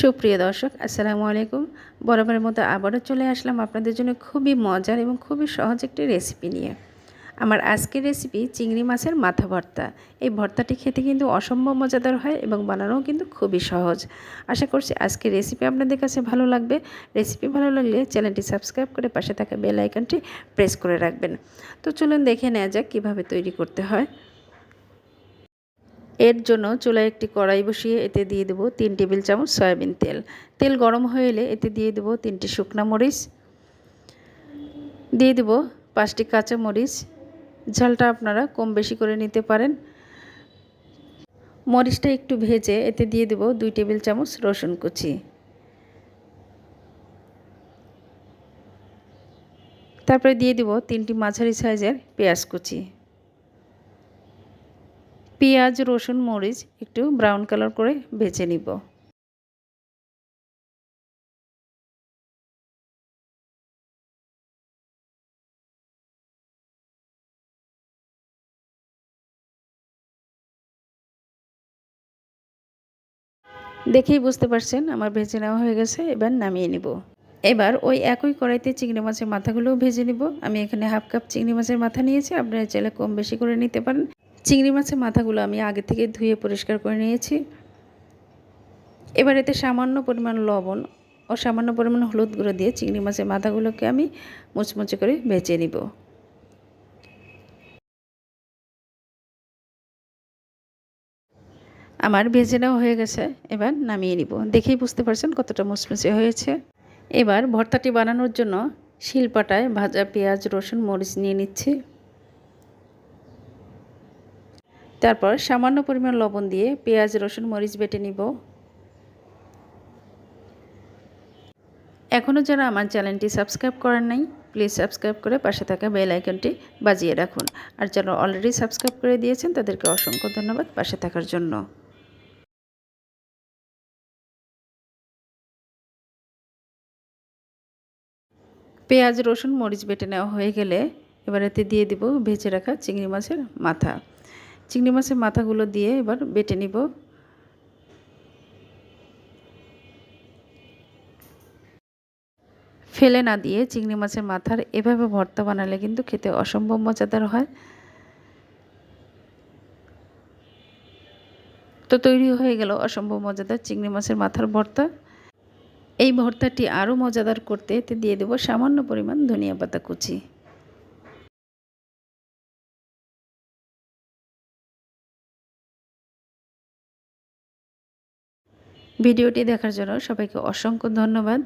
সুপ্রিয় দর্শক, আসসালামু আলাইকুম। বরাবরের মতো আবারও চলে আসলাম আপনাদের জন্য খুবই মজার এবং খুবই সহজ একটি রেসিপি নিয়ে। আমার আজকের রেসিপি চিংড়ি মাছের মাথা ভর্তা। এই ভর্তাটি খেতে কিন্তু অসম্ভব মজাদার হয় এবং বানানোও কিন্তু খুবই সহজ। আশা করছি আজকের রেসিপি আপনাদের কাছে ভালো লাগবে। রেসিপি ভালো লাগলে চ্যানেলটি সাবস্ক্রাইব করে পাশে থাকা বেল আইকনটি প্রেস করে রাখবেন। তো চলুন দেখে নেওয়া যাক কীভাবে তৈরি করতে হয়। এর জন্য চুলায় একটি কড়াই বসিয়ে এতে দিয়ে দেবো তিন টেবিল চামচ সয়াবিন তেল। তেল গরম হয়ে এলে এতে দিয়ে দেবো তিনটি শুকনা মরিচ। দিয়ে দেবো পাঁচটি কাঁচা মরিচ। ঝালটা আপনারা কম বেশি করে নিতে পারেন। মরিচটা একটু ভেজে এতে দিয়ে দেবো দুই টেবিল চামচ রসুন কুচি। তারপরে দিয়ে দেবো তিনটি মাঝারি সাইজের পেঁয়াজ কুচি। পেঁয়াজ, রসুন, মরিচ একটু ব্রাউন কালার করে ভেজে নিব। দেখেই বুঝতে পারছেন, আমার ভেজে নেওয়া হয়ে গেছে, এবার নামিয়ে নিব। এবার ওই একই কড়াইতে চিংড়ি মাছের মাথাগুলোও ভেজে নিব। আমি এখানে হাফ কাপ চিংড়ি মাছের মাথা নিয়েছি, আপনারা চাইলে কম বেশি করে নিতে পারেন। চিংড়ি মাছের মাথাগুলো আমি আগে থেকে ধুয়ে পরিষ্কার করে নিয়েছি। এবার এতে সামান্য পরিমাণ লবণ ও সামান্য পরিমাণ হলুদ গুঁড়ো দিয়ে চিংড়ি মাছের মাথাগুলোকে আমি মুচমুচে করে বেঁচে নিব। আমার ভেজে নেওয়া হয়ে গেছে, এবার নামিয়ে নিব। দেখেই বুঝতে পারছেন কতটা মুচমুচে হয়েছে। এবার ভর্তাটি বানানোর জন্য শিলপাটায় ভাজা পেঁয়াজ, রসুন, মরিচ নিয়ে নিচ্ছি। তারপর সামান্য পরিমাণ লবণ দিয়ে পেঁয়াজ, রসুন, মরিচ বেটে নিব। এখনও যারা আমার চ্যানেলটি সাবস্ক্রাইব করেন নাই, প্লিজ সাবস্ক্রাইব করে পাশে থাকা বেল আইকনটি বাজিয়ে রাখুন। আর যারা অলরেডি সাবস্ক্রাইব করে দিয়েছেন, তাদেরকে অসংখ্য ধন্যবাদ পাশে থাকার জন্য। পেঁয়াজ, রসুন, মরিচ বেটে নেওয়া হয়ে গেলে এবার এতে দিয়ে দিব ভেজে রাখা চিংড়ি মাছের মাথা। চিংড়ি মাছের মাথাগুলো দিয়ে এবার বেটে নিব। ফেলে না দিয়ে চিংড়ি মাছের মাথার এভাবে ভর্তা বানালে কিন্তু খেতে অসম্ভব মজাদার হয়। তো তৈরি হয়ে গেল অসম্ভব মজাদার চিংড়ি মাছের মাথার ভর্তা। এই ভর্তাটি আরও মজাদার করতে এতে দিয়ে দেবো সামান্য পরিমাণ ধনিয়া পাতা কুচি। ভিডিওটি দেখার জন্য সবাইকে অসংখ্য ধন্যবাদ।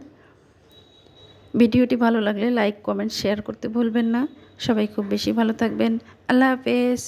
ভিডিওটি ভালো লাগলে লাইক, কমেন্ট, শেয়ার করতে ভুলবেন না। সবাই খুব বেশি ভালো থাকবেন। আল্লাহ হাফেজ।